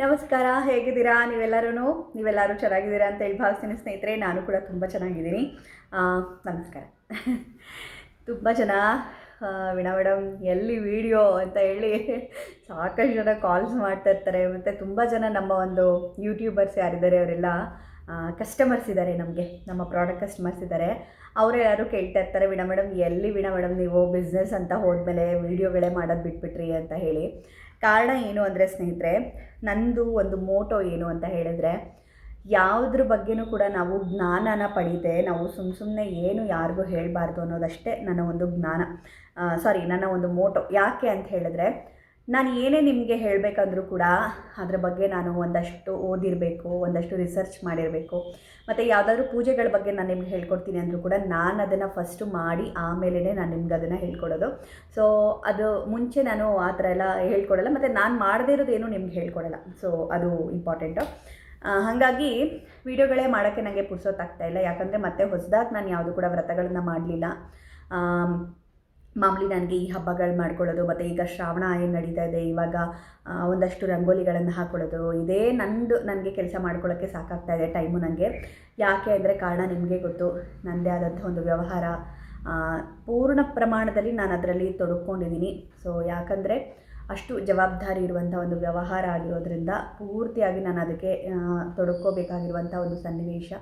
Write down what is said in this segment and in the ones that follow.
ನಮಸ್ಕಾರ, ಹೇಗಿದ್ದೀರಾ? ನೀವೆಲ್ಲರೂ ನೀವೆಲ್ಲರೂ ಚೆನ್ನಾಗಿದ್ದೀರಾ ಅಂತ ಹೇಳಿ ಭಾವಿಸ್ತೀನಿ ಸ್ನೇಹಿತರೆ, ನಾನು ಕೂಡ ತುಂಬ ಚೆನ್ನಾಗಿದ್ದೀನಿ. ನಮಸ್ಕಾರ. ತುಂಬ ಜನ ವೀಣಾ ಮೇಡಮ್ ಎಲ್ಲಿ ವಿಡಿಯೋ ಅಂತ ಹೇಳಿ ಸಾಕಷ್ಟು ಜನ ಕಾಲ್ಸ್ ಮಾಡ್ತಾ ಇರ್ತಾರೆ. ಮತ್ತು ತುಂಬ ಜನ ನಮ್ಮ ಒಂದು ಯೂಟ್ಯೂಬರ್ಸ್ ಯಾರಿದ್ದಾರೆ, ಅವರೆಲ್ಲ ಕಸ್ಟಮರ್ಸ್ ಇದ್ದಾರೆ ನಮಗೆ, ನಮ್ಮ ಪ್ರಾಡಕ್ಟ್ ಕಸ್ಟಮರ್ಸ್ ಇದ್ದಾರೆ ಅವರೇ ಯಾರು ಕೇಳ್ತಾ ಇರ್ತಾರೆ ವೀಣಾ ಮೇಡಮ್ ಎಲ್ಲಿ ವೀಣಾ ಮೇಡಮ್ ನೀವು ಬಿಸ್ನೆಸ್ ಅಂತ ಹೋದ್ಮೇಲೆ ವೀಡಿಯೋಗಳೇ ಮಾಡೋದು ಬಿಟ್ಬಿಟ್ರಿ ಅಂತ ಹೇಳಿ. ಕಾರಣ ಏನು ಅಂದರೆ ಸ್ನೇಹಿತರೆ, ನಂದು ಒಂದು ಮೋಟೋ ಏನು ಅಂತ ಹೇಳಿದ್ರೆ, ಯಾವುದ್ರ ಬಗ್ಗೆನೂ ಕೂಡ ನಾವು ಜ್ಞಾನನ ಪಡೀತೆ, ನಾವು ಸುಮ್ಮ ಸುಮ್ಮನೆ ಏನು ಯಾರಿಗೂ ಹೇಳಬಾರ್ದು ಅನ್ನೋದಷ್ಟೇ ನನ್ನ ಒಂದು ಜ್ಞಾನ ಸಾರಿ ನನ್ನ ಒಂದು ಮೋಟೋ ಯಾಕೆ ಅಂತ ಹೇಳಿದ್ರೆ ನಾನು ಏನೇ ನಿಮಗೆ ಹೇಳಬೇಕಂದ್ರೂ ಕೂಡ ಅದರ ಬಗ್ಗೆ ನಾನು ಒಂದಷ್ಟು ಓದಿರಬೇಕು, ಒಂದಷ್ಟು ರಿಸರ್ಚ್ ಮಾಡಿರಬೇಕು. ಮತ್ತು ಯಾವುದಾದ್ರೂ ಪೂಜೆಗಳ ಬಗ್ಗೆ ನಾನು ನಿಮ್ಗೆ ಹೇಳ್ಕೊಡ್ತೀನಿ ಅಂದರೂ ಕೂಡ ನಾನು ಅದನ್ನು ಫಸ್ಟು ಮಾಡಿ ಆಮೇಲೆ ನಾನು ನಿಮ್ಗೆ ಅದನ್ನು ಹೇಳ್ಕೊಡೋದು. ಸೊ ಅದು ಮುಂಚೆ ನಾನು ಆ ಥರ ಎಲ್ಲ ಹೇಳ್ಕೊಡಲ್ಲ, ಮತ್ತು ನಾನು ಮಾಡದೇ ಇರೋದೇನು ನಿಮ್ಗೆ ಹೇಳ್ಕೊಡಲ್ಲ. ಸೊ ಅದು ಇಂಪಾರ್ಟೆಂಟು ಹಾಗಾಗಿ ವಿಡಿಯೋಗಳೇ ಮಾಡೋಕ್ಕೆ ನನಗೆ ಪುರ್ಸೋತ್ತಾಗ್ತಾ ಇಲ್ಲ, ಯಾಕಂದರೆ ಮತ್ತೆ ಹೊಸದಾಗಿ ನಾನು ಯಾವುದು ಕೂಡ ವ್ರತಗಳನ್ನು ಮಾಡಲಿಲ್ಲ. ಮಾಮೂಲಿ ನನಗೆ ಈ ಹಬ್ಬಗಳು ಮಾಡ್ಕೊಳ್ಳೋದು, ಮತ್ತು ಈಗ ಶ್ರಾವಣ ಏನು ನಡೀತಾ ಇದೆ, ಇವಾಗ ಒಂದಷ್ಟು ರಂಗೋಲಿಗಳನ್ನು ಹಾಕೊಳ್ಳೋದು, ಇದೇ ನಂದು, ನನಗೆ ಕೆಲಸ ಮಾಡ್ಕೊಳ್ಳೋಕ್ಕೆ ಸಾಕಾಗ್ತಾ ಇದೆ ಟೈಮು ನನಗೆ ಯಾಕೆ ಅಂದರೆ ಕಾರಣ ನಿಮಗೆ ಗೊತ್ತು ನನ್ನದೇ ಆದಂಥ ಒಂದು ವ್ಯವಹಾರ ಪೂರ್ಣ ಪ್ರಮಾಣದಲ್ಲಿ ನಾನು ಅದರಲ್ಲಿ ತೊಡಕೊಂಡಿದ್ದೀನಿ ಸೊ ಯಾಕಂದರೆ ಅಷ್ಟು ಜವಾಬ್ದಾರಿ ಇರುವಂಥ ಒಂದು ವ್ಯವಹಾರ ಆಗಿರೋದ್ರಿಂದ ಪೂರ್ತಿಯಾಗಿ ನಾನು ಅದಕ್ಕೆ ತೊಡಕೋಬೇಕಾಗಿರುವಂಥ ಒಂದು ಸನ್ನಿವೇಶ.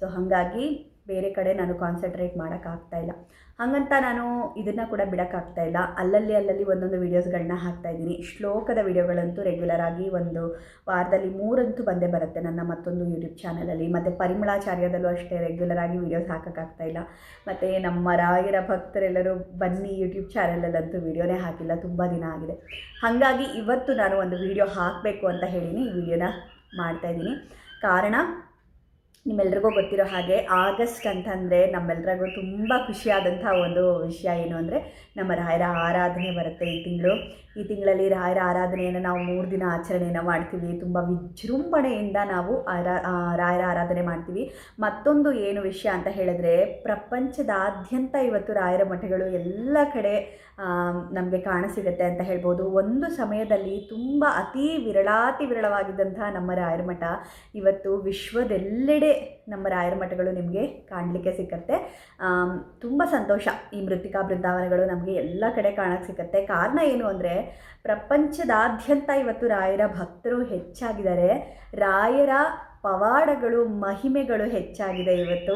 ಸೊ ಹಾಗಾಗಿ ಬೇರೆ ಕಡೆ ನಾನು ಕಾನ್ಸಂಟ್ರೇಟ್ ಮಾಡೋಕ್ಕಾಗ್ತಾ ಇಲ್ಲ. ಹಾಗಂತ ನಾನು ಇದನ್ನು ಕೂಡ ಬಿಡೋಕ್ಕಾಗ್ತಾ ಇಲ್ಲ. ಅಲ್ಲಲ್ಲಿ ಅಲ್ಲಲ್ಲಿ ಒಂದೊಂದು ವೀಡಿಯೋಸ್ಗಳನ್ನ ಹಾಕ್ತಾ ಇದ್ದೀನಿ. ಶ್ಲೋಕದ ವೀಡಿಯೋಗಳಂತೂ ರೆಗ್ಯುಲರ್ ಆಗಿ ಒಂದು ವಾರದಲ್ಲಿ ಮೂರಂತೂ ಬಂದೇ ಬರುತ್ತೆ ನನ್ನ ಮತ್ತೊಂದು ಯೂಟ್ಯೂಬ್ ಚಾನಲಲ್ಲಿ ಮತ್ತು ಪರಿಮಳಾಚಾರ್ಯದಲ್ಲೂ ಅಷ್ಟೇ ರೆಗ್ಯುಲರ್ ಆಗಿ ವೀಡಿಯೋಸ್ ಹಾಕೋಕ್ಕಾಗ್ತಾ ಇಲ್ಲ. ಮತ್ತು ನಮ್ಮ ರಾಯರ ಭಕ್ತರೆಲ್ಲರೂ ಬನ್ನಿ ಯೂಟ್ಯೂಬ್ ಚಾನಲಲ್ಲಂತೂ ವೀಡಿಯೋನೇ ಹಾಕಿಲ್ಲ. ತುಂಬ ದಿನ ಆಗಿದೆ. ಹಾಗಾಗಿ ಇವತ್ತು ನಾನು ಒಂದು ವೀಡಿಯೋ ಹಾಕಬೇಕು ಅಂತ ಹೇಳಿನಿ. ಈ ವಿಡಿಯೋನ ಮಾಡ್ತಾಯಿದ್ದೀನಿ ಕಾರಣ ನಿಮ್ಮೆಲ್ರಿಗೂ ಗೊತ್ತಿರೋ ಹಾಗೆ ಆಗಸ್ಟ್ ಅಂತಂದರೆ ನಮ್ಮೆಲ್ರಿಗೂ ತುಂಬ ಖುಷಿಯಾದಂಥ ಒಂದು ವಿಷಯ ಏನು ಅಂದರೆ ನಮ್ಮ ರಾಯರ ಆರಾಧನೆ ಬರುತ್ತೆ ಈ ತಿಂಗಳು. ಈ ತಿಂಗಳಲ್ಲಿ ರಾಯರ ಆರಾಧನೆಯನ್ನು ನಾವು ಮೂರು ದಿನ ಆಚರಣೆಯನ್ನು ಮಾಡ್ತೀವಿ. ತುಂಬ ವಿಜೃಂಭಣೆಯಿಂದ ನಾವು ಆರಾ ರಾಯರ ಆರಾಧನೆ ಮಾಡ್ತೀವಿ. ಮತ್ತೊಂದು ಏನು ವಿಷಯ ಅಂತ ಹೇಳಿದ್ರೆ, ಪ್ರಪಂಚದಾದ್ಯಂತ ಇವತ್ತು ರಾಯರ ಮಠಗಳು ಎಲ್ಲ ಕಡೆ ನಮಗೆ ಕಾಣಸಿಗುತ್ತೆ ಅಂತ ಹೇಳ್ಬೋದು. ಒಂದು ಸಮಯದಲ್ಲಿ ತುಂಬ ಅತಿ ವಿರಳಾತಿ ವಿರಳವಾಗಿದ್ದಂತಹ ನಮ್ಮ ರಾಯರ ಮಠ ಇವತ್ತು ವಿಶ್ವದೆಲ್ಲೆಡೆ ನಮ್ಮ ರಾಯರ ಮಠಗಳು ನಿಮಗೆ ಕಾಣಲಿಕ್ಕೆ ಸಿಕ್ಕತ್ತೆ. ತುಂಬ ಸಂತೋಷ ಈ ಮೃತ್ತಿಕಾ ಬೃಂದಾವನಗಳು ನಮಗೆ ಎಲ್ಲ ಕಡೆ ಕಾಣಕ್ಕೆ ಸಿಕ್ಕತ್ತೆ. ಕಾರಣ ಏನು ಅಂದರೆ, ಪ್ರಪಂಚದಾದ್ಯಂತ ಇವತ್ತು ರಾಯರ ಭಕ್ತರು ಹೆಚ್ಚಾಗಿದ್ದಾರೆ. ರಾಯರ ಪವಾಡಗಳು, ಮಹಿಮೆಗಳು ಹೆಚ್ಚಾಗಿದೆ ಇವತ್ತು.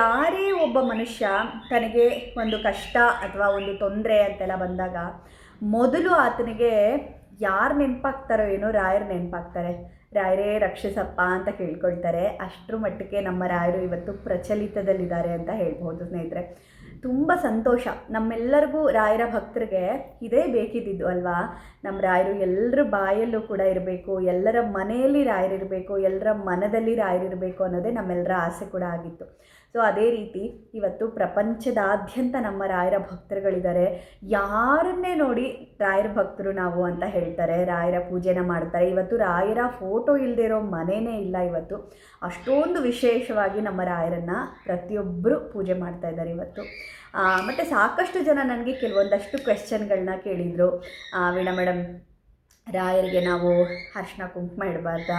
ಯಾರೇ ಒಬ್ಬ ಮನುಷ್ಯ ತನಗೆ ಒಂದು ಕಷ್ಟ ಅಥವಾ ಒಂದು ತೊಂದರೆ ಅಂತೆಲ್ಲ ಬಂದಾಗ, ಮೊದಲು ಆತನಿಗೆ ಯಾರು ನೆನಪಾಗ್ತಾರೋ ಏನೋ ರಾಯರು ನೆನಪಾಗ್ತಾರೆ. ರಾಯರೇ ರಕ್ಷಿಸಪ್ಪ ಅಂತ ಕೇಳ್ಕೊಳ್ತಾರೆ. ಅಷ್ಟರ ಮಟ್ಟಿಗೆ ನಮ್ಮ ರಾಯರು ಇವತ್ತು ಪ್ರಚಲಿತದಲ್ಲಿದ್ದಾರೆ ಅಂತ ಹೇಳ್ಬೋದು ಸ್ನೇಹಿತರೆ. ತುಂಬ ಸಂತೋಷ. ನಮ್ಮೆಲ್ಲರಿಗೂ ರಾಯರ ಭಕ್ತರಿಗೆ ಇದೇ ಬೇಕಿದ್ದಿದ್ದು ಅಲ್ವಾ? ನಮ್ಮ ರಾಯರು ಎಲ್ಲರ ಬಾಯಲ್ಲೂ ಕೂಡ ಇರಬೇಕು, ಎಲ್ಲರ ಮನೆಯಲ್ಲಿ ರಾಯರಿರಬೇಕು, ಎಲ್ಲರ ಮನದಲ್ಲಿ ರಾಯರಿರಬೇಕು ಅನ್ನೋದೇ ನಮ್ಮೆಲ್ಲರ ಆಸೆ ಕೂಡ ಆಗಿತ್ತು. ಸೊ ಅದೇ ರೀತಿ ಇವತ್ತು ಪ್ರಪಂಚದಾದ್ಯಂತ ನಮ್ಮ ರಾಯರ ಭಕ್ತರುಗಳಿದ್ದಾರೆ. ಯಾರನ್ನೇ ನೋಡಿ ರಾಯರ ಭಕ್ತರು ನಾವು ಅಂತ ಹೇಳ್ತಾರೆ, ರಾಯರ ಪೂಜೆನ ಮಾಡ್ತಾರೆ. ಇವತ್ತು ರಾಯರ ಫೋಟೋ ಇಲ್ಲದೆ ಇರೋ ಮನೆಯೇ ಇಲ್ಲ ಇವತ್ತು. ಅಷ್ಟೊಂದು ವಿಶೇಷವಾಗಿ ನಮ್ಮ ರಾಯರನ್ನು ಪ್ರತಿಯೊಬ್ಬರು ಪೂಜೆ ಮಾಡ್ತಾ ಇದ್ದಾರೆ ಇವತ್ತು. ಮತ್ತು ಸಾಕಷ್ಟು ಜನ ನನಗೆ ಕೆಲವೊಂದಷ್ಟು ಕ್ವೆಶ್ಚನ್ಗಳನ್ನ ಕೇಳಿದರು. ವೀಣಾ ಮೇಡಮ್ ರಾಯರಿಗೆ ನಾವು ಅರ್ಶಿನ ಕುಂಕುಮ ಇಡಬಾರ್ದ,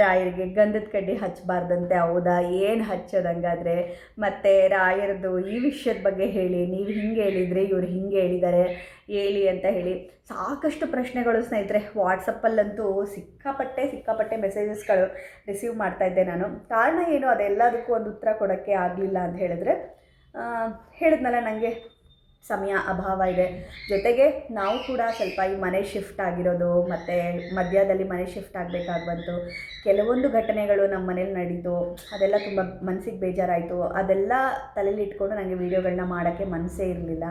ರಾಯರಿಗೆ ಗಂಧದ ಕಡ್ಡಿ ಹಚ್ಚಬಾರ್ದಂತೆ ಹೌದಾ, ಏನು ಹಚ್ಚೋದಂಗಾದರೆ. ಮತ್ತು ರಾಯರದು ಈ ವಿಷಯದ ಬಗ್ಗೆ ಹೇಳಿ, ನೀವು ಹಿಂಗೆ ಹೇಳಿದ್ರಿ, ಇವ್ರು ಹಿಂಗೆ ಹೇಳಿದ್ದಾರೆ ಹೇಳಿ ಅಂತ ಹೇಳಿ ಸಾಕಷ್ಟು ಪ್ರಶ್ನೆಗಳು ಸ್ನೇಹಿತರೆ. ವಾಟ್ಸಪ್ಪಲ್ಲಂತೂ ಸಿಕ್ಕಾಪಟ್ಟೆ ಸಿಕ್ಕಾಪಟ್ಟೆ ಮೆಸೇಜಸ್ಗಳು ರಿಸೀವ್ ಮಾಡ್ತಾ ಇದ್ದೆ ನಾನು. ಕಾರಣ ಏನು? ಅದೆಲ್ಲದಕ್ಕೂ ಒಂದು ಉತ್ತರ ಕೊಡೋಕ್ಕೆ ಆಗಲಿಲ್ಲ ಅಂತ ಹೇಳಿದ್ರೆ ಹೇಳಿದ್ನಲ್ಲ ನನಗೆ ಸಮಯ ಅಭಾವ ಇದೆ. ಜೊತೆಗೆ ನಾವು ಕೂಡ ಸ್ವಲ್ಪ ಈ ಮನೆ ಶಿಫ್ಟ್ ಆಗಿರೋದು, ಮತ್ತು ಮಧ್ಯದಲ್ಲಿ ಮನೆ ಶಿಫ್ಟ್ ಆಗಬೇಕಾಗಿ ಬಂತು ಕೆಲವೊಂದು ಘಟನೆಗಳು ನಮ್ಮ ಮನೇಲಿ ನಡೀತು, ಅದೆಲ್ಲ ತುಂಬ ಮನಸ್ಸಿಗೆ ಬೇಜಾರಾಯಿತು, ಅದೆಲ್ಲ ತಲೆಯಲ್ಲಿ ಇಟ್ಕೊಂಡು ನನಗೆ ವೀಡಿಯೋಗಳನ್ನ ಮಾಡೋಕ್ಕೆ ಮನಸ್ಸೇ ಇರಲಿಲ್ಲ.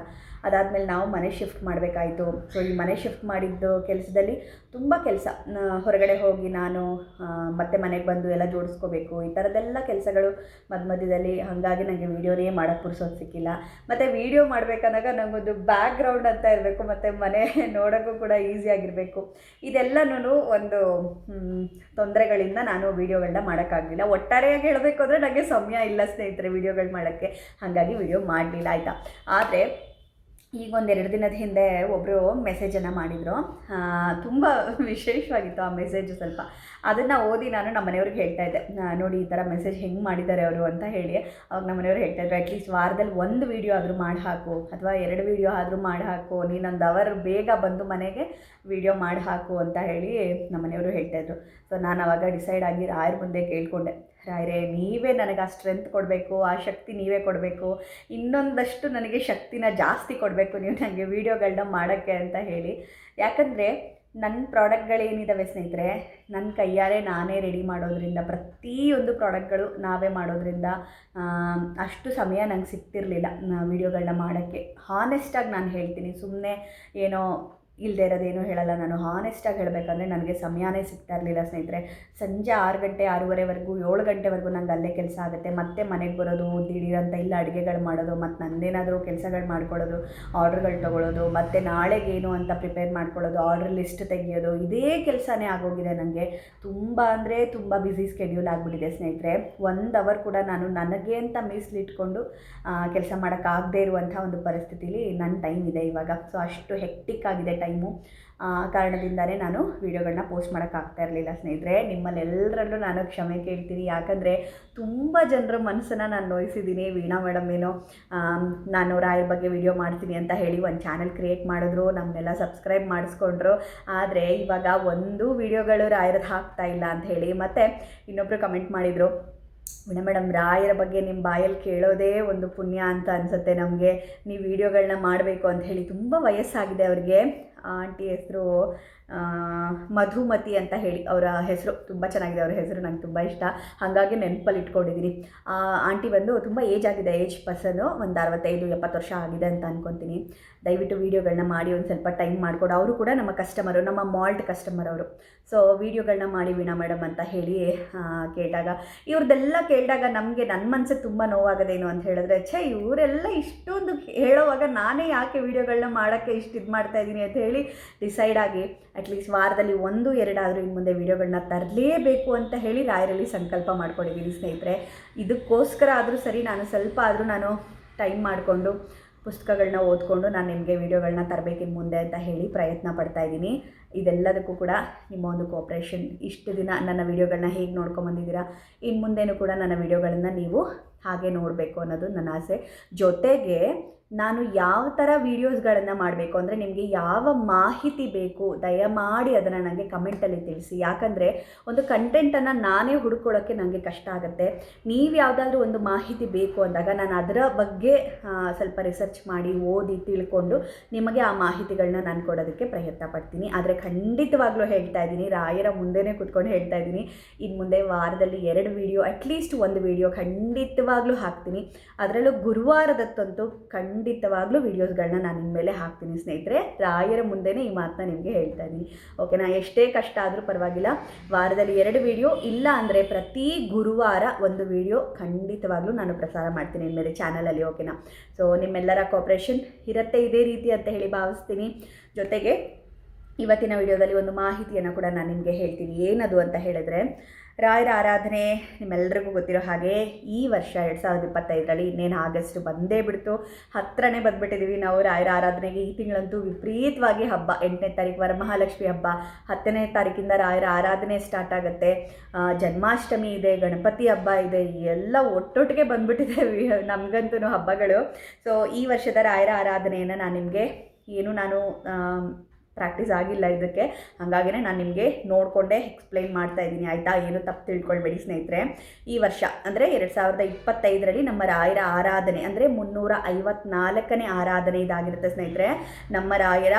ಅದಾದಮೇಲೆ ನಾವು ಮನೆ ಶಿಫ್ಟ್ ಮಾಡಬೇಕಾಯಿತು. ಸೊ ಈ ಮನೆ ಶಿಫ್ಟ್ ಮಾಡಿದ್ದು ಕೆಲಸದಲ್ಲಿ ತುಂಬ ಕೆಲಸ. ಹೊರಗಡೆ ಹೋಗಿ ನಾನು ಮತ್ತೆ ಮನೆಗೆ ಬಂದು ಎಲ್ಲ ಜೋಡಿಸ್ಕೋಬೇಕು, ಈ ಥರದ್ದೆಲ್ಲ ಕೆಲಸಗಳು ಮಧ್ಯ ಮಧ್ಯದಲ್ಲಿ ಹಾಗಾಗಿ ನನಗೆ ವೀಡಿಯೋನೇ ಮಾಡೋಕ್ಕೆ ಪುರ್ಸೋದು ಸಿಕ್ಕಿಲ್ಲ. ಮತ್ತು ವೀಡಿಯೋ ಮಾಡಬೇಕಂದಾಗ ನನಗೊಂದು ಬ್ಯಾಕ್ಗ್ರೌಂಡ್ ಅಂತ ಇರಬೇಕು, ಮತ್ತು ಮನೆ ನೋಡೋಕ್ಕೂ ಕೂಡ ಈಸಿಯಾಗಿರಬೇಕು ಇದೆಲ್ಲನೂ ಒಂದು ತೊಂದರೆಗಳಿಂದ ನಾನು ವೀಡಿಯೋಗಳನ್ನ ಮಾಡೋಕ್ಕಾಗಲಿಲ್ಲ. ಒಟ್ಟಾರೆಯಾಗಿ ಹೇಳಬೇಕು ಅಂದರೆ ನನಗೆ ಸಮಯ ಇಲ್ಲ ಸ್ನೇಹಿತರೆ ವೀಡಿಯೋಗಳು ಮಾಡೋಕ್ಕೆ. ಹಾಗಾಗಿ ವೀಡಿಯೋ ಮಾಡಲಿಲ್ಲ, ಆಯಿತಾ? ಆದರೆ ಈಗ ಒಂದೆರಡು ದಿನದ ಹಿಂದೆ ಒಬ್ಬರು ಮೆಸೇಜನ್ನು ಮಾಡಿದರು. ತುಂಬ ವಿಶೇಷವಾಗಿತ್ತು ಆ ಮೆಸೇಜು ಸ್ವಲ್ಪ. ಅದನ್ನು ಓದಿ ನಾನು ನಮ್ಮ ಮನೆಯವ್ರಿಗೆ ಹೇಳ್ತಾ ಇದ್ದೆ. ನೋಡಿ ಈ ಥರ ಮೆಸೇಜ್ ಹೆಂಗೆ ಮಾಡಿದ್ದಾರೆ ಅವರು ಅಂತ ಹೇಳಿ. ಅವಾಗ ನಮ್ಮ ಮನೆಯವ್ರು ಹೇಳ್ತಾ ಇದ್ರು ಅಟ್ಲೀಸ್ಟ್ ವಾರದಲ್ಲಿ ಒಂದು ವೀಡಿಯೋ ಆದರೂ ಮಾಡಿ ಹಾಕು ಅಥವಾ ಎರಡು ವೀಡಿಯೋ ಆದರೂ ಮಾಡಿ ಹಾಕು ನೀನೊಂದು ಅವರ್ ಬೇಗ ಬಂದು ಮನೆಗೆ ವೀಡಿಯೋ ಮಾಡಿ ಹಾಕು ಅಂತ ಹೇಳಿ ನಮ್ಮ ಮನೆಯವರು ಹೇಳ್ತಾಯಿದ್ರು ಸೊ ನಾನು ಅವಾಗ ಡಿಸೈಡ್ ಆಗಿ ರಾಯರ ಮುಂದೆ ಕೇಳ್ಕೊಂಡೆ. ರಾಯರೇ, ನೀವೇ ನನಗೆ ಆ ಸ್ಟ್ರೆಂತ್ ಕೊಡಬೇಕು, ಆ ಶಕ್ತಿ ನೀವೇ ಕೊಡಬೇಕು. ಇನ್ನೊಂದಷ್ಟು ನನಗೆ ಶಕ್ತಿನ ಜಾಸ್ತಿ ಕೊಡಬೇಕು ನೀವು ನನಗೆ ವೀಡಿಯೋಗಳನ್ನ ಮಾಡೋಕ್ಕೆ ಅಂತ ಹೇಳಿ. ಯಾಕಂದರೆ ನನ್ನ ಪ್ರಾಡಕ್ಟ್ಗಳೇನಿದ್ದಾವೆ ಸ್ನೇಹಿತರೆ ನನ್ನ ಕೈಯಾರೆ ನಾನೇ ರೆಡಿ ಮಾಡೋದ್ರಿಂದ, ಪ್ರತಿಯೊಂದು ಪ್ರಾಡಕ್ಟ್ಗಳು ನಾವೇ ಮಾಡೋದ್ರಿಂದ ಅಷ್ಟು ಸಮಯ ನಂಗೆ ಸಿಗ್ತಿರಲಿಲ್ಲ ವೀಡಿಯೋಗಳನ್ನ ಮಾಡೋಕ್ಕೆ. ಹಾನೆಸ್ಟಾಗಿ ನಾನು ಹೇಳ್ತೀನಿ ಸುಮ್ಮನೆ ಏನೋ ಇಲ್ಲದೆ ಇರೋದೇನು ಹೇಳಲ್ಲ. ನಾನು ಹಾನೆಸ್ಟಾಗಿ ಹೇಳಬೇಕಂದ್ರೆ ನನಗೆ ಸಮಯನೇ ಸಿಗ್ತಾ ಇರಲಿಲ್ಲ ಸ್ನೇಹಿತರೆ. ಸಂಜೆ ಆರು ಗಂಟೆ ಆರೂವರೆವರೆಗೂ, ಏಳು ಗಂಟೆವರೆಗೂ ನಂಗೆ ಅಲ್ಲೇ ಕೆಲಸ ಆಗುತ್ತೆ. ಮತ್ತೆ ಮನೆಗೆ ಬರೋದು, ದಿಢೀರಂತ ಇಲ್ಲ ಅಡುಗೆಗಳು ಮಾಡೋದು, ಮತ್ತು ನಂದೇನಾದರೂ ಕೆಲಸಗಳು ಮಾಡ್ಕೊಳ್ಳೋದು, ಆರ್ಡ್ರ್ಗಳು ತೊಗೊಳ್ಳೋದು ಮತ್ತು ನಾಳೆಗೇನು ಅಂತ ಪ್ರಿಪೇರ್ ಮಾಡ್ಕೊಳ್ಳೋದು, ಆರ್ಡ್ರ್ ಲಿಸ್ಟ್ ತೆಗೆಯೋದು, ಇದೇ ಕೆಲಸನೇ ಆಗೋಗಿದೆ ನನಗೆ ತುಂಬ ಅಂದರೆ ತುಂಬ ಬ್ಯುಸಿ ಸ್ಕೆಡ್ಯೂಲ್ ಆಗಿಬಿಟ್ಟಿದೆ ಸ್ನೇಹಿತರೆ. ಒಂದು ಅವರ್ ಕೂಡ ನಾನು ನನಗೆ ಅಂತ ಮೀಸಲಿಟ್ಕೊಂಡು ಕೆಲಸ ಮಾಡೋಕ್ಕಾಗದೇ ಇರುವಂಥ ಒಂದು ಪರಿಸ್ಥಿತಿಲಿ ನನ್ನ ಟೈಮ್ ಇದೆ ಇವಾಗ. ಸೊ ಅಷ್ಟು ಹೆಕ್ಟಿಕ್ ಆಗಿದೆ ಟೈಮು ಕಾರಣದಿಂದಲೇ ನಾನು ವೀಡಿಯೋಗಳನ್ನ ಪೋಸ್ಟ್ ಮಾಡೋಕ್ಕಾಗ್ತಾ ಇರಲಿಲ್ಲ ಸ್ನೇಹಿತರೆ. ನಿಮ್ಮಲ್ಲೆಲ್ಲರಲ್ಲೂ ನಾನು ಕ್ಷಮೆ ಕೇಳ್ತೀನಿ. ಯಾಕಂದರೆ ತುಂಬ ಜನರ ಮನಸ್ಸನ್ನು ನಾನು ನೋಯಿಸಿದ್ದೀನಿ. ವೀಣಾ ಮೇಡಮ್ ಏನೋ ನಾನು ರಾಯರ ಬಗ್ಗೆ ವಿಡಿಯೋ ಮಾಡ್ತೀನಿ ಅಂತ ಹೇಳಿ ಒಂದು ಚಾನಲ್ ಕ್ರಿಯೇಟ್ ಮಾಡಿದ್ರು. ನಮ್ಮನ್ನೆಲ್ಲ ಸಬ್ಸ್ಕ್ರೈಬ್ ಮಾಡಿಸ್ಕೊಂಡ್ರು. ಆದರೆ ಇವಾಗ ಒಂದು ವೀಡಿಯೋಗಳು ರಾಯರದ್ದು ಹಾಕ್ತಾ ಇಲ್ಲ ಅಂತ ಹೇಳಿ ಮತ್ತು ಇನ್ನೊಬ್ಬರು ಕಮೆಂಟ್ ಮಾಡಿದರು ಮೇಡಮ್ ಮೇಡಮ್, ರಾಯರ ಬಗ್ಗೆ ನಿಮ್ಮ ಬಾಯಲ್ಲಿ ಕೇಳೋದೇ ಒಂದು ಪುಣ್ಯ ಅಂತ ಅನಿಸುತ್ತೆ ನಮಗೆ. ನೀವು ವೀಡಿಯೋಗಳನ್ನ ಮಾಡಬೇಕು ಅಂತ ಹೇಳಿ. ತುಂಬ ವಯಸ್ಸಾಗಿದೆ ಅವ್ರಿಗೆ. ಆ ಆಂಟಿ ಹೆಸರು ಮಧುಮತಿ ಅಂತ ಹೇಳಿ ಅವರ ಹೆಸರು ತುಂಬ ಚೆನ್ನಾಗಿದೆ, ಅವರ ಹೆಸರು ನಂಗೆ ತುಂಬ ಇಷ್ಟ. ಹಾಗಾಗಿ ನೆನಪಲ್ಲಿ ಇಟ್ಕೊಂಡಿದ್ದೀನಿ ಆಂಟಿ ಬಂದು ತುಂಬ ಏಜ್ ಆಗಿದೆ, ಏಜ್ ಪರ್ಸನು ಒಂದು ಅರವತ್ತೈದು, ಎಪ್ಪತ್ತು ವರ್ಷ ಆಗಿದೆ ಅಂತ ಅಂದ್ಕೊತೀನಿ ದಯವಿಟ್ಟು ವೀಡಿಯೋಗಳನ್ನ ಮಾಡಿ ಒಂದು ಸ್ವಲ್ಪ ಟೈಮ್ ಮಾಡಿಕೊಡು. ಅವರು ಕೂಡ ನಮ್ಮ ಕಸ್ಟಮರು, ನಮ್ಮ ಮಾಲ್ಟ್ ಕಸ್ಟಮರ್ ಅವರು. ಸೊ ವೀಡಿಯೋಗಳನ್ನ ಮಾಡಿ ವೀಣಾ ಮೇಡಮ್ ಅಂತ ಹೇಳಿ ಕೇಳಿದಾಗ ಇವ್ರದ್ದೆಲ್ಲ ಕೇಳಿದಾಗ ನಮಗೆ ನನ್ನ ಮನಸ್ಸಿಗೆ ತುಂಬ ನೋವಾಗದೇನು ಅಂತ ಹೇಳಿದ್ರೆ, ಛೇ, ಇವರೆಲ್ಲ ಇಷ್ಟೊಂದು ಹೇಳೋವಾಗ ನಾನೇ ಯಾಕೆ ವೀಡಿಯೋಗಳನ್ನ ಮಾಡೋಕ್ಕೆ ಇಷ್ಟು ಇದು ಮಾಡ್ತಾ ಇದ್ದೀನಿ ಅಂತ ಹೇಳಿ ಡಿಸೈಡ್ ಆಗಿ ಅಟ್ಲೀಸ್ಟ್ ವಾರದಲ್ಲಿ ಒಂದು, ಎರಡಾದರೂ ಇನ್ನು ಮುಂದೆ ವೀಡಿಯೋಗಳನ್ನ ತರಲೇಬೇಕು ಅಂತ ಹೇಳಿ ರಾಯರಲ್ಲಿ ಸಂಕಲ್ಪ ಮಾಡ್ಕೊಂಡಿದ್ದೀನಿ ಸ್ನೇಹಿತರೆ. ಇದಕ್ಕೋಸ್ಕರ ಆದರೂ ಸರಿ ನಾನು ಸ್ವಲ್ಪ ಆದರೂ ನಾನು ಟೈಮ್ ಮಾಡಿಕೊಂಡು ಪುಸ್ತಕಗಳನ್ನ ಓದ್ಕೊಂಡು ನಾನು ನಿಮಗೆ ವೀಡಿಯೋಗಳನ್ನ ತರಬೇಕಿನ್ನು ಮುಂದೆ ಅಂತ ಹೇಳಿ ಪ್ರಯತ್ನ ಪಡ್ತಾ ಇದ್ದೀನಿ ಇದೆಲ್ಲದಕ್ಕೂ ಕೂಡ ನಿಮ್ಮ ಒಂದು ಕೋಪ್ರೇಷನ್ ಇಷ್ಟು ದಿನ ನನ್ನ ವೀಡಿಯೋಗಳನ್ನ ಹೇಗೆ ನೋಡ್ಕೊಂಬಂದಿದ್ದೀರಾ ಇನ್ನು ಮುಂದೆನೂ ಕೂಡ ನನ್ನ ವೀಡಿಯೋಗಳನ್ನು ನೀವು ಹಾಗೆ ನೋಡಬೇಕು ಅನ್ನೋದು ನನ್ನ ಆಸೆ. ಜೊತೆಗೆ ನಾನು ಯಾವ ಥರ ವೀಡಿಯೋಸ್ಗಳನ್ನು ಮಾಡಬೇಕು ಅಂದರೆ ನಿಮಗೆ ಯಾವ ಮಾಹಿತಿ ಬೇಕು, ದಯಮಾಡಿ ಅದನ್ನು ನನಗೆ ಕಮೆಂಟಲ್ಲಿ ತಿಳಿಸಿ. ಯಾಕಂದರೆ ಒಂದು ಕಂಟೆಂಟನ್ನು ನಾನೇ ಹುಡ್ಕೊಳ್ಳೋಕ್ಕೆ ನನಗೆ ಕಷ್ಟ ಆಗುತ್ತೆ. ನೀವು ಯಾವುದಾದ್ರೂ ಒಂದು ಮಾಹಿತಿ ಬೇಕು ಅಂದಾಗ ನಾನು ಅದರ ಬಗ್ಗೆ ಸ್ವಲ್ಪ ರಿಸರ್ಚ್ ಮಾಡಿ, ಓದಿ, ತಿಳ್ಕೊಂಡು ನಿಮಗೆ ಆ ಮಾಹಿತಿಗಳನ್ನ ನಾನು ಕೊಡೋದಕ್ಕೆ ಪ್ರಯತ್ನ ಪಡ್ತೀನಿ. ಆದರೆ ಖಂಡಿತವಾಗ್ಲೂ ಹೇಳ್ತಾ ಇದ್ದೀನಿ, ರಾಯರ ಮುಂದೆನೇ ಕೂತ್ಕೊಂಡು ಹೇಳ್ತಾ ಇದ್ದೀನಿ. ಇನ್ನು ಮುಂದೆ ವಾರದಲ್ಲಿ ಎರಡು ವೀಡಿಯೋ ಅಟ್ಲೀಸ್ಟ್ ಒಂದು ವೀಡಿಯೋ ಖಂಡಿತವಾಗ್ಲೂ ಹಾಕ್ತೀನಿ. ಅದರಲ್ಲೂ ಗುರುವಾರದತ್ತಂತೂ ಖಂಡಿತವಾಗ್ಲೂ ವೀಡಿಯೋಸ್ಗಳನ್ನ ನಾನು ಇನ್ಮೇಲೆ ಹಾಕ್ತೀನಿ ಸ್ನೇಹಿತರೆ. ರಾಯರ ಮುಂದೆನೇ ಈ ಮಾತನ್ನ ನಿಮಗೆ ಹೇಳ್ತಾ ಇದ್ದೀನಿ. ಓಕೆನಾ ಎಷ್ಟೇ ಕಷ್ಟ ಆದರೂ ಪರವಾಗಿಲ್ಲ. ವಾರದಲ್ಲಿ ಎರಡು ವೀಡಿಯೋ ಇಲ್ಲ ಅಂದರೆ ಪ್ರತಿ ಗುರುವಾರ ಒಂದು ವಿಡಿಯೋ ಖಂಡಿತವಾಗ್ಲೂ ನಾನು ಪ್ರಸಾರ ಮಾಡ್ತೀನಿ ಇನ್ಮೇಲೆ ಚಾನಲಲ್ಲಿ ಓಕೆನಾ ಸೊ ನಿಮ್ಮೆಲ್ಲರ ಕೋಪ್ರೇಷನ್ ಇರುತ್ತೆ ಇದೇ ರೀತಿ ಅಂತ ಹೇಳಿ ಭಾವಿಸ್ತೀನಿ. ಜೊತೆಗೆ ಇವತ್ತಿನ ವಿಡಿಯೋದಲ್ಲಿ ಒಂದು ಮಾಹಿತಿಯನ್ನು ಕೂಡ ನಾನು ನಿಮಗೆ ಹೇಳ್ತೀನಿ. ಏನದು ಅಂತ ಹೇಳಿದ್ರೆ ರಾಯರ ಆರಾಧನೆ ನಿಮ್ಮೆಲ್ಲರಿಗೂ ಗೊತ್ತಿರೋ ಹಾಗೆ ಈ ವರ್ಷ ಎರಡು ಸಾವಿರದ ಇಪ್ಪತ್ತೈದರಲ್ಲಿ ಇನ್ನೇನು ಆಗಸ್ಟ್ ಬಂದೇ ಬಿಡ್ತು. ಹತ್ರನೇ ಬಂದುಬಿಟ್ಟಿದ್ದೀವಿ ನಾವು ರಾಯರ ಆರಾಧನೆಗೆ. ಈ ತಿಂಗಳಂತೂ ವಿಪರೀತವಾಗಿ ಹಬ್ಬ. ಎಂಟನೇ ತಾರೀಕು ವರಮಹಾಲಕ್ಷ್ಮಿ ಹಬ್ಬ. ಹತ್ತನೇ ತಾರೀಕಿಂದ ರಾಯರ ಆರಾಧನೆ ಸ್ಟಾರ್ಟ್ ಆಗುತ್ತೆ. ಜನ್ಮಾಷ್ಟಮಿ ಇದೆ, ಗಣಪತಿ ಹಬ್ಬ ಇದೆ, ಎಲ್ಲ ಒಟ್ಟೊಟ್ಟಿಗೆ ಬಂದುಬಿಟ್ಟಿದೆ ನಮಗಂತೂ ಹಬ್ಬಗಳು. ಸೊ ಈ ವರ್ಷದ ರಾಯರ ಆರಾಧನೆಯನ್ನು ನಾನು ನಿಮಗೆ ಏನು ನಾನು ಪ್ರಾಕ್ಟೀಸ್ ಆಗಿಲ್ಲ ಇದಕ್ಕೆ. ಹಾಗಾಗಿನೇ ನಾನು ನಿಮಗೆ ನೋಡಿಕೊಂಡೇ ಎಕ್ಸ್ಪ್ಲೈನ್ ಮಾಡ್ತಾ ಇದ್ದೀನಿ, ಆಯಿತಾ? ಏನು ತಪ್ಪು ತಿಳ್ಕೊಳ್ಬೇಡಿ ಸ್ನೇಹಿತರೆ. ಈ ವರ್ಷ ಅಂದರೆ ಎರಡು ಸಾವಿರದ ಇಪ್ಪತ್ತೈದರಲ್ಲಿ ನಮ್ಮ ರಾಯರ ಆರಾಧನೆ ಅಂದರೆ ಮುನ್ನೂರ ಐವತ್ನಾಲ್ಕನೇ ಆರಾಧನೆ ಇದಾಗಿರುತ್ತೆ ಸ್ನೇಹಿತರೆ. ನಮ್ಮ ರಾಯರ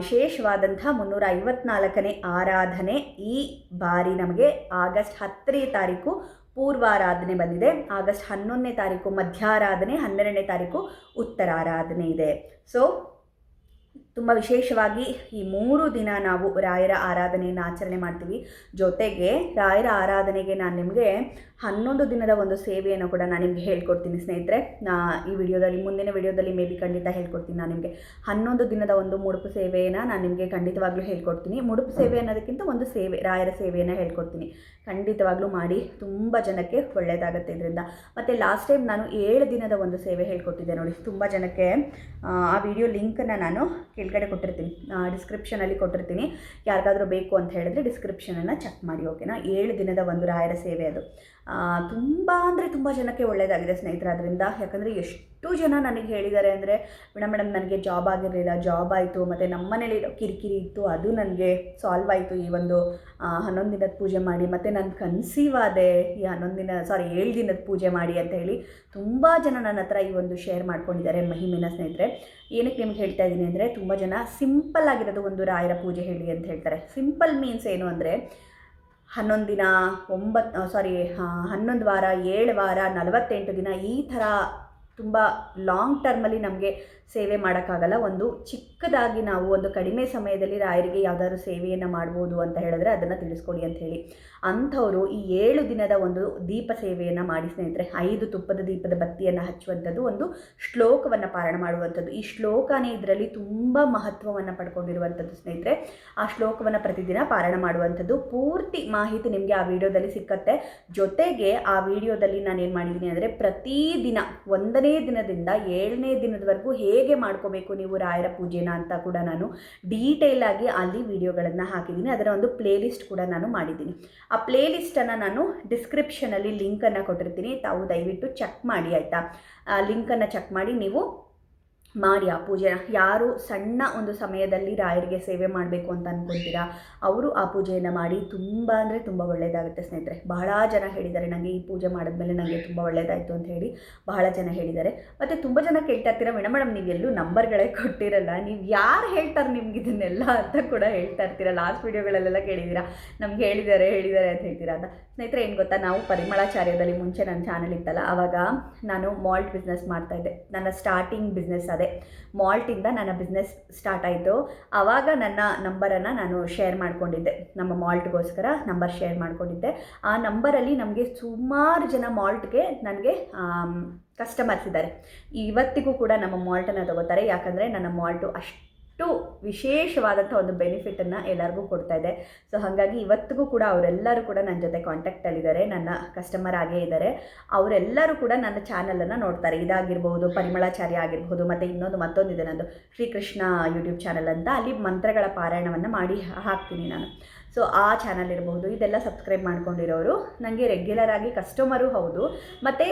ವಿಶೇಷವಾದಂಥ ಮುನ್ನೂರ ಐವತ್ನಾಲ್ಕನೇ ಆರಾಧನೆ ಈ ಬಾರಿ ನಮಗೆ ಆಗಸ್ಟ್ ಹತ್ತನೇ ತಾರೀಕು ಪೂರ್ವಾರಾಧನೆ ಬಂದಿದೆ. ಆಗಸ್ಟ್ ಹನ್ನೊಂದನೇ ತಾರೀಕು ಮಧ್ಯಾರಾಧನೆ, ಹನ್ನೆರಡನೇ ತಾರೀಕು ಉತ್ತರಾರಾಧನೆ ಇದೆ. ಸೊ ತುಂಬ ವಿಶೇಷವಾಗಿ ಈ ಮೂರು ದಿನ ನಾವು ರಾಯರ ಆರಾಧನೆಯನ್ನು ಆಚರಣೆ ಮಾಡ್ತೀವಿ. ಜೊತೆಗೆ ರಾಯರ ಆರಾಧನೆಗೆ ನಾನು ನಿಮಗೆ ಹನ್ನೊಂದು ದಿನದ ಒಂದು ಸೇವೆಯನ್ನು ಕೂಡ ನಾನು ನಿಮಗೆ ಹೇಳ್ಕೊಡ್ತೀನಿ ಸ್ನೇಹಿತರೆ. ನಾ ಈ ವಿಡಿಯೋದಲ್ಲಿ ಮುಂದಿನ ವಿಡಿಯೋದಲ್ಲಿ ಮೇ ಬಿ ಖಂಡಿತ ಹೇಳ್ಕೊಡ್ತೀನಿ ನಾನು ನಿಮಗೆ. ಹನ್ನೊಂದು ದಿನದ ಒಂದು ಮುಡುಪು ಸೇವೆಯನ್ನು ನಾನು ನಿಮಗೆ ಖಂಡಿತವಾಗ್ಲೂ ಹೇಳ್ಕೊಡ್ತೀನಿ. ಮುಡುಪು ಸೇವೆ ಅನ್ನೋದಕ್ಕಿಂತ ಒಂದು ಸೇವೆ ರಾಯರ ಸೇವೆಯನ್ನು ಹೇಳ್ಕೊಡ್ತೀನಿ. ಖಂಡಿತವಾಗ್ಲೂ ಮಾಡಿ ತುಂಬ ಜನಕ್ಕೆ ಒಳ್ಳೆಯದಾಗುತ್ತೆ ಇದರಿಂದ. ಮತ್ತು ಲಾಸ್ಟ್ ಟೈಮ್ ನಾನು ಏಳು ದಿನದ ಒಂದು ಸೇವೆ ಹೇಳ್ಕೊಟ್ಟಿದ್ದೆ ನೋಡಿ. ತುಂಬ ಜನಕ್ಕೆ ಆ, ವಿಡಿಯೋ ಲಿಂಕನ್ನು ನಾನು ಕೆಳಗಡೆ ಕೊಟ್ಟಿರ್ತೀನಿ. ಡಿಸ್ಕ್ರಿಪ್ಷನಲ್ಲಿ ಕೊಟ್ಟಿರ್ತೀನಿ. ಯಾರಿಗಾದರೂ ಬೇಕು ಅಂತ ಹೇಳಿದ್ರೆ ಡಿಸ್ಕ್ರಿಪ್ಷನನ್ನು ಚೆಕ್ ಮಾಡಿ ಓಕೆನಾ ಏಳು ದಿನದ ಒಂದು ರಾಯರ ಸೇವೆ ಅದು. ತುಂಬ ಅಂದರೆ ತುಂಬ ಜನಕ್ಕೆ ಒಳ್ಳೆಯದಾಗಿದೆ ಸ್ನೇಹಿತರೆ, ಅದರಿಂದ ಯಾಕಂದರೆ ಎಷ್ಟು ಜನ ನನಗೆ ಹೇಳಿದ್ದಾರೆ ಅಂದರೆ ಮೇಡಮ್ ಮೇಡಮ್ ನನಗೆ ಜಾಬ್ ಆಗಿರಲಿಲ್ಲ ಜಾಬ್ ಆಯಿತು, ಮತ್ತು ನಮ್ಮ ಮನೇಲಿ ಕಿರಿಕಿರಿ ಇತ್ತು, ಅದು ನನಗೆ ಸಾಲ್ವ್ ಆಯಿತು ಈ ಒಂದು ಹನ್ನೊಂದು ದಿನದ ಪೂಜೆ ಮಾಡಿ, ಮತ್ತು ನಾನು ಕನ್ಸೀವ್ ಆದೆ ಈ ಹನ್ನೊಂದು ದಿನ ಸಾರಿ ಏಳು ದಿನದ ಪೂಜೆ ಮಾಡಿ ಅಂತ ಹೇಳಿ ತುಂಬ ಜನ ನನ್ನ ಹತ್ರ ಈ ಒಂದು ಶೇರ್ ಮಾಡ್ಕೊಂಡಿದ್ದಾರೆ ಮಹಿಮೆನ ಸ್ನೇಹಿತರೆ. ಏನಕ್ಕೆ ನಿಮ್ಗೆ ಹೇಳ್ತಾ ಇದ್ದೀನಿ ಅಂದರೆ, ತುಂಬ ಜನ ಸಿಂಪಲ್ ಆಗಿರೋದು ಒಂದು ರಾಯರ ಪೂಜೆ ಹೇಳಿ ಅಂತ ಹೇಳ್ತಾರೆ. ಸಿಂಪಲ್ ಮೀನ್ಸ್ ಏನು ಅಂದರೆ, ಹನ್ನೊಂದು ದಿನ ಒಂಬತ್ತು ಸಾರಿ ಹನ್ನೊಂದು ವಾರ, ಏಳು ವಾರ, ನಲವತ್ತೆಂಟು ದಿನ ಈ ಥರ ತುಂಬ ಲಾಂಗ್ ಟರ್ಮಲ್ಲಿ ನಮಗೆ ಸೇವೆ ಮಾಡೋಕ್ಕಾಗಲ್ಲ. ಒಂದು ಚಿಕ್ಕದಾಗಿ ನಾವು ಒಂದು ಕಡಿಮೆ ಸಮಯದಲ್ಲಿ ರಾಯರಿಗೆ ಯಾವುದಾದ್ರು ಸೇವೆಯನ್ನು ಮಾಡ್ಬೋದು ಅಂತ ಹೇಳಿದ್ರೆ ಅದನ್ನು ತಿಳಿಸ್ಕೊಡಿ ಅಂತ ಹೇಳಿ. ಅಂಥವರು ಈ ಏಳು ದಿನದ ಒಂದು ದೀಪ ಸೇವೆಯನ್ನು ಮಾಡಿ ಸ್ನೇಹಿತರೆ, ಐದು ತುಪ್ಪದ ದೀಪದ ಬತ್ತಿಯನ್ನು ಹಚ್ಚುವಂಥದ್ದು ಒಂದು ಶ್ಲೋಕವನ್ನು ಪಾರಣ ಮಾಡುವಂಥದ್ದು. ಈ ಶ್ಲೋಕನೇ ಇದರಲ್ಲಿ ತುಂಬ ಮಹತ್ವವನ್ನು ಪಡ್ಕೊಂಡಿರುವಂಥದ್ದು ಸ್ನೇಹಿತರೆ. ಆ ಶ್ಲೋಕವನ್ನು ಪ್ರತಿದಿನ ಪಾರಣ ಮಾಡುವಂಥದ್ದು. ಪೂರ್ತಿ ಮಾಹಿತಿ ನಿಮಗೆ ಆ ವಿಡಿಯೋದಲ್ಲಿ ಸಿಕ್ಕತ್ತೆ. ಜೊತೆಗೆ ಆ ವಿಡಿಯೋದಲ್ಲಿ ನಾನು ಏನು ಮಾಡಿದ್ದೀನಿ ಅಂದರೆ ಪ್ರತಿದಿನ ಒಂದನೇ ದಿನದಿಂದ ಏಳನೇ ದಿನದವರೆಗೂ ಹೇಗೆ ಮಾಡ್ಕೋಬೇಕು ನೀವು ರಾಯರ ಪೂಜೆನ ಅಂತ ಕೂಡ ನಾನು ಡೀಟೇಲ್ ಆಗಿ ಅಲ್ಲಿ ವಿಡಿಯೋಗಳನ್ನು ಹಾಕಿದ್ದೀನಿ. ಅದರ ಒಂದು ಪ್ಲೇಲಿಸ್ಟ್ ಕೂಡ ನಾನು ಮಾಡಿದ್ದೀನಿ. ಆ ಪ್ಲೇಲಿಸ್ಟನ್ನು ನಾನು ಡಿಸ್ಕ್ರಿಪ್ಷನಲ್ಲಿ ಲಿಂಕನ್ನು ಕೊಟ್ಟಿರ್ತೀನಿ. ತಾವು ದಯವಿಟ್ಟು ಚೆಕ್ ಮಾಡಿ, ಆಯಿತಾ? ಲಿಂಕನ್ನು ಚೆಕ್ ಮಾಡಿ ನೀವು ಮಾಡಿ ಆ ಪೂಜೆನ ಯಾರು ಸಣ್ಣ ಒಂದು ಸಮಯದಲ್ಲಿ ರಾಯರಿಗೆ ಸೇವೆ ಮಾಡಬೇಕು ಅಂತ ಅಂದ್ಕೊಳ್ತೀರಾ ಅವರು ಆ ಪೂಜೆಯನ್ನು ಮಾಡಿ ತುಂಬ ಅಂದರೆ ತುಂಬ ಒಳ್ಳೆಯದಾಗುತ್ತೆ ಸ್ನೇಹಿತರೆ. ಬಹಳ ಜನ ಹೇಳಿದ್ದಾರೆ ನನಗೆ ಈ ಪೂಜೆ ಮಾಡಿದ್ಮೇಲೆ ನನಗೆ ತುಂಬ ಒಳ್ಳೆಯದಾಯಿತು ಅಂತ ಹೇಳಿ ಬಹಳ ಜನ ಹೇಳಿದ್ದಾರೆ. ಮತ್ತು ತುಂಬ ಜನ ಕೇಳ್ತಾ ಇರ್ತೀರ ಮೇಡಮ್ ಮೇಡಮ್ ನೀವು ಎಲ್ಲೂ ನಂಬರ್ಗಳೇ ಕೊಟ್ಟಿರಲ್ಲ. ನೀವು ಯಾರು ಹೇಳ್ತಾರೆ ನಿಮ್ಗೆ ಇದನ್ನೆಲ್ಲ? ಅಂತ ಕೂಡ ಹೇಳ್ತಾ ಇರ್ತೀರ. ಲಾಸ್ಟ್ ವೀಡಿಯೋಗಳಲ್ಲೆಲ್ಲ ಕೇಳಿದ್ದೀರಾ, ನಮ್ಗೆ ಹೇಳಿದ್ದಾರೆ ಹೇಳಿದ್ದಾರೆ ಅಂತ ಹೇಳ್ತೀರಾ ಅಂತ. ಸ್ನೇಹಿತರೆ, ಏನು ಗೊತ್ತಾ? ನಾವು ಪರಿಮಳಾಚಾರ್ಯದಲ್ಲಿ ಮುಂಚೆ ನನ್ನ ಚಾನಲ್ ಇತ್ತಲ್ಲ ಆವಾಗ ನಾನು ಮಾಲ್ಟ್ ಬಿಸ್ನೆಸ್ ಮಾಡ್ತಾಯಿದ್ದೆ ನನ್ನ ಸ್ಟಾರ್ಟಿಂಗ್ ಬಿಸ್ನೆಸ್ ಅದೇ. ಮಾಲ್ಟಿಂದ ನನ್ನ ಬಿಸ್ನೆಸ್ ಸ್ಟಾರ್ಟ್ ಆಯಿತು. ಆವಾಗ ನನ್ನ ನಂಬರನ್ನು ನಾನು ಶೇರ್ ಮಾಡ್ಕೊಂಡಿದ್ದೆ. ನಮ್ಮ ಮಾಲ್ಟ್ಗೋಸ್ಕರ ನಂಬರ್ ಶೇರ್ ಮಾಡ್ಕೊಂಡಿದ್ದೆ. ಆ ನಂಬರಲ್ಲಿ ನಮಗೆ ಸುಮಾರು ಜನ ಮಾಲ್ಟ್ಗೆ ನನಗೆ ಕಸ್ಟಮರ್ಸ್ ಇದ್ದಾರೆ. ಇವತ್ತಿಗೂ ಕೂಡ ನಮ್ಮ ಮಾಲ್ಟನ್ನು ತಗೋತಾರೆ. ಯಾಕಂದರೆ ನನ್ನ ಮಾಲ್ಟು ಅಷ್ಟು ವಿಶೇಷವಾದಂಥ ಒಂದು ಬೆನಿಫಿಟನ್ನು ಎಲ್ಲರಿಗೂ ಕೊಡ್ತಾ ಇದೆ. ಸೊ ಹಾಗಾಗಿ ಇವತ್ತಿಗೂ ಕೂಡ ಅವರೆಲ್ಲರೂ ಕೂಡ ನನ್ನ ಜೊತೆ ಕಾಂಟ್ಯಾಕ್ಟಲ್ಲಿದ್ದಾರೆ ನನ್ನ ಕಸ್ಟಮರ್ ಆಗೇ ಇದ್ದಾರೆ. ಅವರೆಲ್ಲರೂ ಕೂಡ ನನ್ನ ಚಾನಲನ್ನು ನೋಡ್ತಾರೆ. ಇದಾಗಿರ್ಬೋದು ಪರಿಮಳಾಚಾರ್ಯ ಆಗಿರ್ಬೋದು, ಮತ್ತು ಇನ್ನೊಂದು ಮತ್ತೊಂದಿದೆ ನಂದು ಶ್ರೀಕೃಷ್ಣ ಯೂಟ್ಯೂಬ್ ಚಾನಲ್ ಅಂತ. ಅಲ್ಲಿ ಮಂತ್ರಗಳ ಪಾರಾಯಣವನ್ನು ಮಾಡಿ ಹಾಕ್ತೀನಿ ನಾನು. ಸೊ ಆ ಚಾನಲ್ ಇರಬಹುದು. ಇದೆಲ್ಲ ಸಬ್ಸ್ಕ್ರೈಬ್ ಮಾಡ್ಕೊಂಡಿರೋರು. ನನಗೆ ರೆಗ್ಯುಲರ್ ಆಗಿ ಕಸ್ಟಮರು ಹೌದು. ಮತ್ತು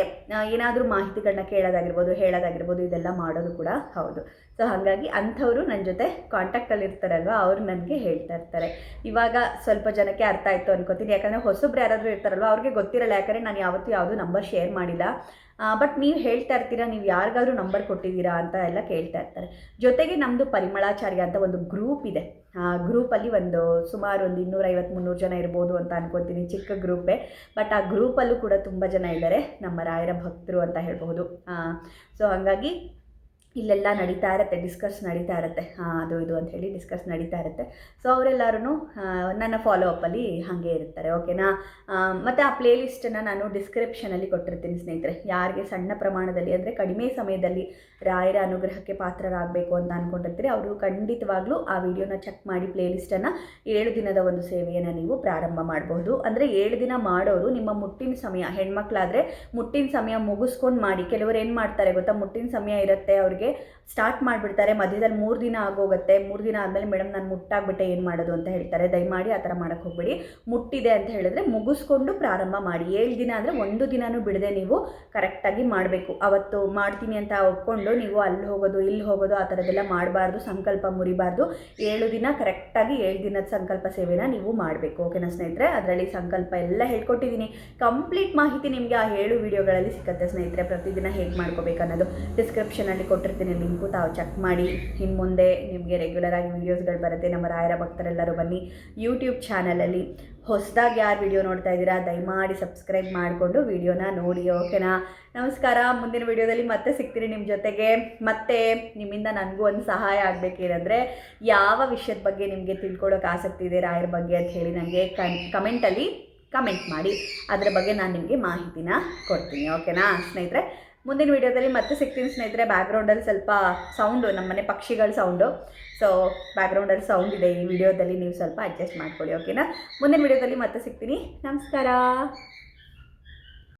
ಏನಾದರೂ ಮಾಹಿತಿಗಳನ್ನ ಕೇಳೋದಾಗಿರ್ಬೋದು, ಹೇಳೋದಾಗಿರ್ಬೋದು, ಇದೆಲ್ಲ ಮಾಡೋದು ಕೂಡ ಹೌದು. ಸೊ ಹಾಗಾಗಿ ಅಂಥವರು ನನ್ನ ಜೊತೆ ಕಾಂಟ್ಯಾಕ್ಟಲ್ಲಿ ಇರ್ತಾರಲ್ವ, ಅವ್ರು ನನಗೆ ಹೇಳ್ತಾ ಇರ್ತಾರೆ. ಇವಾಗ ಸ್ವಲ್ಪ ಜನಕ್ಕೆ ಅರ್ಥ ಆಯಿತು ಅನ್ಕೋತೀನಿ. ಯಾಕಂದರೆ ಹೊಸಬ್ರು ಯಾರಾದರೂ ಇರ್ತಾರಲ್ವ, ಅವ್ರಿಗೆ ಗೊತ್ತಿರಲ್ಲ. ಯಾಕಂದರೆ ನಾನು ಯಾವತ್ತೂ ಯಾವುದು ನಂಬರ್ ಶೇರ್ ಮಾಡಿಲ್ಲ. ಬಟ್ ನೀವು ಹೇಳ್ತಾ ಇರ್ತೀರಾ, ನೀವು ಯಾರಿಗಾದ್ರೂ ನಂಬರ್ ಕೊಟ್ಟಿದ್ದೀರಾ ಅಂತ ಎಲ್ಲ ಕೇಳ್ತಾ ಇರ್ತಾರೆ. ಜೊತೆಗೆ ನಮ್ಮದು ಪರಿಮಳಾಚಾರ್ಯ ಅಂತ ಒಂದು ಗ್ರೂಪ್ ಇದೆ. ಆ ಗ್ರೂಪಲ್ಲಿ ಒಂದು ಸುಮಾರು ಒಂದು ಇನ್ನೂರೈವತ್ತು ಮುನ್ನೂರು ಜನ ಇರ್ಬೋದು ಅಂತ ಅನ್ಕೊತೀನಿ, ಚಿಕ್ಕ ಗ್ರೂಪೇ ಬಟ್ ಆ ಗ್ರೂಪಲ್ಲೂ ಕೂಡ ತುಂಬ ಜನ ಇದ್ದಾರೆ ನಮ್ಮ ರಾಯರ ಭಕ್ತರು ಅಂತ ಹೇಳ್ಬೋದು ಸೊ ಹಾಗಾಗಿ ಇಲ್ಲೆಲ್ಲ ನಡೀತಾ ಇರುತ್ತೆ ಡಿಸ್ಕಸ್ ನಡೀತಾ ಇರುತ್ತೆ. ಹಾಂ, ಅದು ಇದು ಅಂತ ಹೇಳಿ ಡಿಸ್ಕಸ್ ನಡೀತಾ ಇರುತ್ತೆ. ಸೊ ಅವರೆಲ್ಲರೂ ನನ್ನ ಫಾಲೋ ಅಪ್ಪಲ್ಲಿ ಹಾಗೆ ಇರ್ತಾರೆ ಓಕೆನಾ ಮತ್ತು ಆ ಪ್ಲೇಲಿಸ್ಟನ್ನು ನಾನು ಡಿಸ್ಕ್ರಿಪ್ಷನಲ್ಲಿ ಕೊಟ್ಟಿರ್ತೀನಿ ಸ್ನೇಹಿತರೆ. ಯಾರಿಗೆ ಸಣ್ಣ ಪ್ರಮಾಣದಲ್ಲಿ ಅಂದರೆ ಕಡಿಮೆ ಸಮಯದಲ್ಲಿ ರಾಯರ ಅನುಗ್ರಹಕ್ಕೆ ಪಾತ್ರರಾಗಬೇಕು ಅಂತ ಅಂದ್ಕೊಂಡಿರ್ತೀರಿ ಅವರು ಖಂಡಿತವಾಗ್ಲೂ ಆ ವಿಡಿಯೋನ ಚೆಕ್ ಮಾಡಿ ಪ್ಲೇಲಿಸ್ಟನ್ನು ಏಳು ದಿನದ ಒಂದು ಸೇವೆಯನ್ನು ನೀವು ಪ್ರಾರಂಭ ಮಾಡಬಹುದು ಅಂದರೆ ಏಳು ದಿನ ಮಾಡೋರು ನಿಮ್ಮ ಮುಟ್ಟಿನ ಸಮಯ, ಹೆಣ್ಮಕ್ಳಾದರೆ ಮುಟ್ಟಿನ ಸಮಯ ಮುಗಿಸ್ಕೊಂಡು ಮಾಡಿ. ಕೆಲವರು ಏನು ಮಾಡ್ತಾರೆ ಗೊತ್ತಾ? ಮುಟ್ಟಿನ ಸಮಯ ಇರುತ್ತೆ, ಅವ್ರಿಗೆ ಸ್ಟಾರ್ಟ್ ಮಾಡಿಬಿಡ್ತಾರೆ. ಮಧ್ಯದಲ್ಲಿ ಮೂರು ದಿನ ಆಗೋಗುತ್ತೆ. ಮೂರು ದಿನ ಆದಮೇಲೆ ಮೇಡಮ್ ನಾನು ಮುಟ್ಟಾಗ್ಬಿಟ್ಟೆ ಏನು ಮಾಡೋದು ಅಂತ ಹೇಳ್ತಾರೆ. ದಯಮಾಡಿ ಆ ಥರ ಮಾಡೋಕ್ಕೆ ಹೋಗ್ಬೇಡಿ. ಮುಟ್ಟಿದೆ ಅಂತ ಹೇಳಿದ್ರೆ ಮುಗಿಸ್ಕೊಂಡು ಪ್ರಾರಂಭ ಮಾಡಿ. ಏಳು ದಿನ ಅಂದರೆ ಒಂದು ದಿನನೂ ಬಿಡದೆ ನೀವು ಕರೆಕ್ಟಾಗಿ ಮಾಡಬೇಕು. ಅವತ್ತು ಮಾಡ್ತೀನಿ ಅಂತ ಒಪ್ಕೊಂಡು ನೀವು ಅಲ್ಲಿ ಹೋಗೋದು, ಇಲ್ಲಿ ಹೋಗೋದು, ಆ ಥರದ್ದೆಲ್ಲ ಮಾಡಬಾರ್ದು, ಸಂಕಲ್ಪ ಮುರಿಬಾರ್ದು. ಏಳು ದಿನ ಕರೆಕ್ಟಾಗಿ ಏಳು ದಿನದ ಸಂಕಲ್ಪ ಸೇವೆನ ನೀವು ಮಾಡಬೇಕು. ಓಕೆನಾ ಸ್ನೇಹಿತರೆ? ಅದರಲ್ಲಿ ಸಂಕಲ್ಪ ಎಲ್ಲ ಹೇಳ್ಕೊಟ್ಟಿದ್ದೀನಿ. ಕಂಪ್ಲೀಟ್ ಮಾಹಿತಿ ನಿಮಗೆ ಆ ಏಳು ವಿಡಿಯೋಗಳಲ್ಲಿ ಸಿಗುತ್ತೆ ಸ್ನೇಹಿತರೆ. ಪ್ರತಿದಿನ ಹೇಗೆ ಮಾಡ್ಕೋಬೇಕು ಅನ್ನೋದು ಡಿಸ್ಕ್ರಿಪ್ಷನಲ್ಲಿ ಕೊಟ್ಟಿರ್ತೀನಿ. ಕೊಟ್ಟಿರ್ತೀನಿ ಲಿಂಕು ತಾವು ಚೆಕ್ ಮಾಡಿ. ಇನ್ನು ಮುಂದೆ ನಿಮಗೆ ರೆಗ್ಯುಲರಾಗಿ ವೀಡಿಯೋಸ್ಗಳು ಬರುತ್ತೆ. ನಮ್ಮ ರಾಯರ ಭಕ್ತರೆಲ್ಲರೂ ಬನ್ನಿ. ಯೂಟ್ಯೂಬ್ ಚಾನಲಲ್ಲಿ ಹೊಸದಾಗಿ ಯಾರು ವಿಡಿಯೋ ನೋಡ್ತಾ ಇದ್ದೀರಾ, ದಯಮಾಡಿ ಸಬ್ಸ್ಕ್ರೈಬ್ ಮಾಡಿಕೊಂಡು ವೀಡಿಯೋನ ನೋಡಿ ಓಕೆನಾ ನಮಸ್ಕಾರ. ಮುಂದಿನ ವಿಡಿಯೋದಲ್ಲಿ ಮತ್ತೆ ಸಿಗ್ತೀನಿ ನಿಮ್ಮ ಜೊತೆಗೆ. ಮತ್ತೆ ನಿಮ್ಮಿಂದ ನನಗೂ ಒಂದು ಸಹಾಯ ಆಗಬೇಕೇನಂದರೆ ಯಾವ ವಿಷಯದ ಬಗ್ಗೆ ನಿಮಗೆ ತಿಳ್ಕೊಳ್ಳೋಕೆ ಆಸಕ್ತಿ ಇದೆ ರಾಯರ ಬಗ್ಗೆ ಅಂತ ಹೇಳಿ ನನಗೆ ಕಮೆಂಟಲ್ಲಿ ಕಮೆಂಟ್ ಮಾಡಿ. ಅದರ ಬಗ್ಗೆ ನಾನು ನಿಮಗೆ ಮಾಹಿತಿನ ಕೊಡ್ತೀನಿ ಓಕೆನಾ ಸ್ನೇಹಿತರೆ ಮುಂದಿನ ವಿಡಿಯೋದಲ್ಲಿ ಮತ್ತೆ ಸಿಗ್ತೀನಿ ಸ್ನೇಹಿತರೆ ಬ್ಯಾಕ್ಗ್ರೌಂಡಲ್ಲಿ ಸ್ವಲ್ಪ ಸೌಂಡು ನಮ್ಮನೆ ಪಕ್ಷಿಗಳ ಸೌಂಡು ಸೊ ಬ್ಯಾಕ್ಗ್ರೌಂಡಲ್ಲಿ ಸೌಂಡ್ ಇದೆ ಈ ವಿಡಿಯೋದಲ್ಲಿ, ನೀವು ಸ್ವಲ್ಪ ಅಡ್ಜಸ್ಟ್ ಮಾಡ್ಕೊಳ್ಳಿ ಓಕೆನಾ ಮುಂದಿನ ವಿಡಿಯೋದಲ್ಲಿ ಮತ್ತೆ ಸಿಗ್ತೀನಿ. ನಮಸ್ಕಾರ.